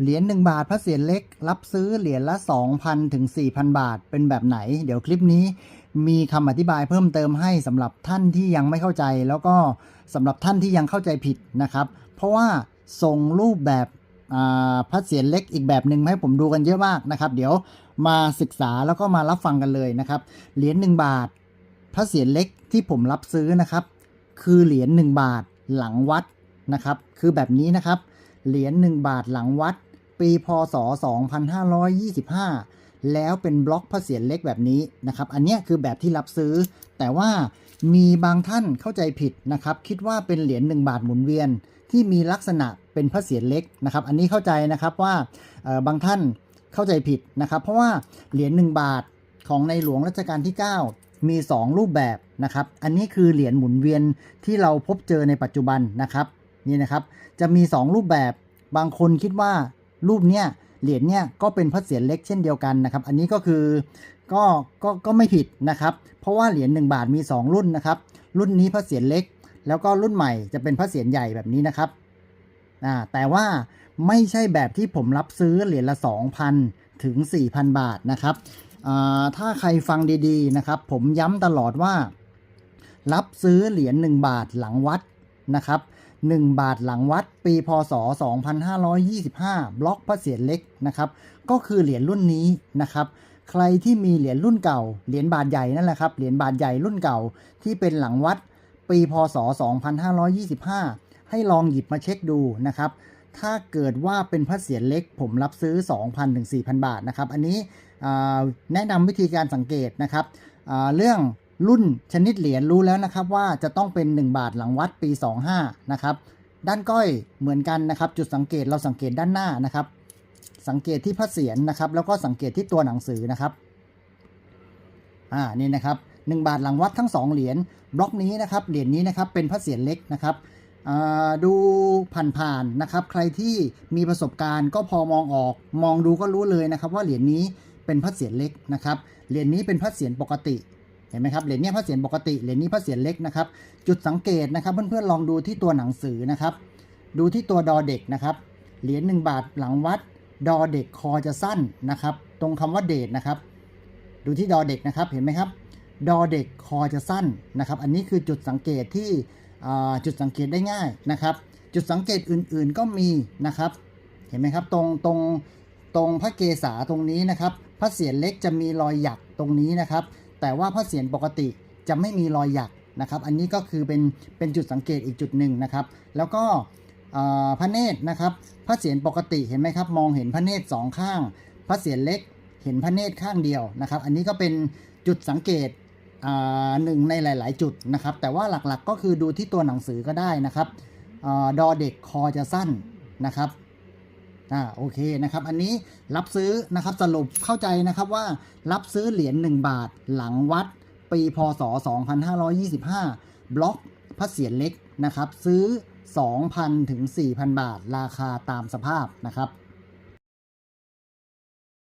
เหรียญ1บาทพระเศียรเล็ก รับซื้อเหรียญละ 2,000 ถึง 4,000 บาท เป็นแบบไหน เดี๋ยวคลิปนี้มีคำอธิบายเพิ่มเติมให้สำหรับท่านที่ยังไม่เข้าใจ แล้วก็สำหรับท่านที่ยังเข้าใจผิดนะครับ เพราะว่าส่งรูปแบบอ่าพระเศียรเล็กอีกแบบหนึ่งให้ผมดูกันเยอะมากนะครับ เดี๋ยวมาศึกษาแล้วก็มารับฟังกันเลยนะครับ เหรียญ1บาท พระเศียรเล็กที่ผมรับซื้อนะครับ คือเหรียญ1บาทหลังวัดนะครับ คือแบบนี้นะครับ เหรียญ1บาทหลังวัด ปีพศ 2525 แล้วเป็นบล็อกพระเศียรเล็กแบบนี้นะครับ อันนี้คือแบบที่รับซื้อ แต่ว่ามีบางท่านเข้าใจผิดนะครับ คิดว่าเป็นเหรียญ1บาทหมุนเวียนที่มีลักษณะเป็นพระเศียรเล็กนะครับ อันนี้เข้าใจนะครับว่าบางท่านเข้าใจผิดนะครับ เพราะว่าเหรียญ1บาทของในหลวงรัชกาลที่ 9 มี 2 รูปแบบนะครับ อันนี้คือเหรียญหมุนเวียนที่เราพบเจอในปัจจุบันนะครับนี่นะครับ จะมี 2 รูปแบบบางคนคิดว่า รูปเนี้ยเหรียญเนี้ยก็เป็นพระเศียรเล็กเช่นเดียวกันนะครับ อันนี้ก็คือก็ก็ก็ไม่ผิดนะครับ เพราะว่าเหรียญ1บาทมี 2 รุ่นนะครับ รุ่นนี้พระเศียรเล็ก แล้วก็รุ่นใหม่จะเป็นพระเศียรใหญ่แบบนี้นะครับอ่าแต่ว่าไม่ใช่แบบที่ผมรับซื้อเหรียญละ 2,000 ถึง 4,000 บาทนะครับอ่าถ้าใครฟังดีๆนะครับ ผมย้ำตลอดว่า รับซื้อเหรียญ1บาทหลังวัด นะครับ1บาทหลังวัดปีพศ 2525 บล็อกพระเศียรเล็กนะครับก็คือเหรียญรุ่นนี้นะครับใครที่มีเหรียญรุ่นเก่า เหรียญบาทใหญ่นั่นแหละครับเหรียญบาทใหญ่รุ่นเก่าที่เป็นหลังวัดปีพศ 2525 ให้ลองหยิบมาเช็คดูนะครับถ้าเกิดว่าเป็นพระเศียรเล็กผมรับซื้อ 2,000ถึง4,000 บาทนะครับ อันนี้แนะนำวิธีการสังเกตนะครับเรื่อง รุ่นชนิดเหรียญรู้แล้วนะครับว่าจะต้องเป็น 1 บาทหลังวัดปี 25 นะครับ ด้านก้อยเหมือนกันนะครับ จุดสังเกตเราสังเกตด้านหน้านะครับ สังเกตที่พระเศียรนะครับ แล้วก็สังเกตที่ตัวหนังสือนะครับอ่านี่นะครับ1บาทหลังวัดทั้ง 2 เหรียญบล็อกนี้นะครับเหรียญนี้นะครับเป็นพระเศียรเล็กนะครับดูผ่านๆนะครับ ใครที่มีประสบการณ์ก็พอมองออก มองดูก็รู้เลยนะครับ ว่าเหรียญนี้เป็นพระเศียรเล็กนะครับเหรียญนี้เป็นพระเศียรปกติ เห็นไหมครับเหรียญนี้พระเศียรปกติเหรียญนี้พระเศียรเล็กนะครับ จุดสังเกตนะครับ เพื่อนๆลองดูที่ตัวหนังสือนะครับ ดูที่ตัวดอเด็กนะครับเหรียญ1บาทหลังวัด ดอเด็กคอจะสั้นนะครับ ตรงคำว่าเดชนะครับ ดูที่ดอเด็กนะครับเห็นไหมครับ ดอเด็กคอจะสั้นนะครับ อันนี้คือจุดสังเกตที่จุดสังเกตได้ง่ายนะครับ จุดสังเกตอื่นๆก็มีนะครับ เห็นไหมครับตรงตรงตรงพระเกศาตรงนี้นะครับ พระเศียรเล็กจะมีรอยหยักตรงนี้นะครับ แต่ว่าพระเศียรปกติจะไม่มีรอยหยักนะครับ อันนี้ก็คือเป็นเป็นจุดสังเกตอีกจุดหนึ่งนะครับ แล้วก็พระเนตรนะครับพระเศียรปกติเห็นไหมครับ มองเห็นพระเนตรสองข้าง พระเศียรเล็กเห็นพระเนตรข้างเดียวนะครับ อันนี้ก็เป็นจุดสังเกตหนึ่งในหลาย ๆ จุดนะครับ แต่ว่าหลักๆก็คือดูที่ตัวหนังสือก็ได้นะครับอดอเด็กคอจะสั้นนะครับ อ่าโอเคนะครับ อันนี้รับซื้อนะครับสรุปเข้าใจนะครับว่ารับซื้อเหรียญ1บาทหลังวัด ปีพศ 2525 บล็อกพระเศียรเล็กนะครับ ซื้อ 2,000 ถึง 4,000 บาท ราคาตามสภาพนะครับ